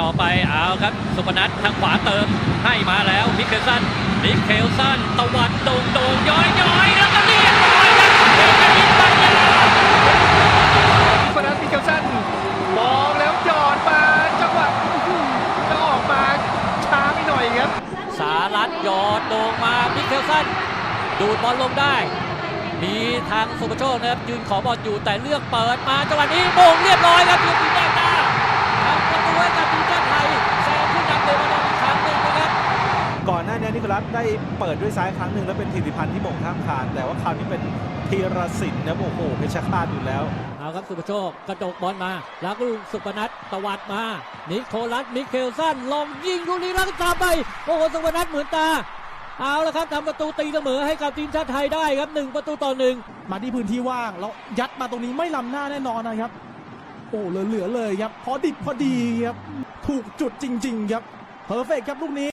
ต่อไปเอาครับ สุพนัททางขวาเติมให้มาแล้วมิเคลสันมิเคลสันตะวัดโด่งโด่งย้อยย้อยแล้วก็เรียบร้อยครับเอกนิตปัญญาฟนัสมิเกลสันมองแล้วหยอดมาจังหวะอื้อหือจะออกมาช้าไปหน่อยครับ สารัตหยอดโด่งมามิเคลสันดูดบอลลงได้มีทางสุภโชคนะครับยืนขอบอลอยู่แต่เลือกเปิดมาจังหวะนี้โมงเรียบร้อย นหน้านี้นิโคลัสได้เปิดด้วยซ้ายครั้งหนึ่งแล้วเป็นธิติพันธ์ที่หม่งข้ามคานแต่ว่าคราวนี้เป็นธีรศิลป์นะโอ้โหเพชรฆาตอยู่แล้วเอาครับสุภโชคกระโดกบอลมาแล้วก็สุพนัทตวัดมา นิโคลัสมิเคลสันลองยิงลูกนี้แล้วก็ตามไปโอ้โหสุพนัทเหมือนตาเอาละครับทำประตูตีเสมอให้กับทีมชาติไทยได้ครับหนึ่งประตูต่อหนึ่งมาที่พื้นที่ว่างแล้วยัดมาตรงนี้ไม่ล้ำหน้าแน่นอนนะครับ โอ้เหลือๆเลยครับพอดิบพอดีครับถูกจุดจริง ๆ ครับเพอร์เฟกครับลูกนี้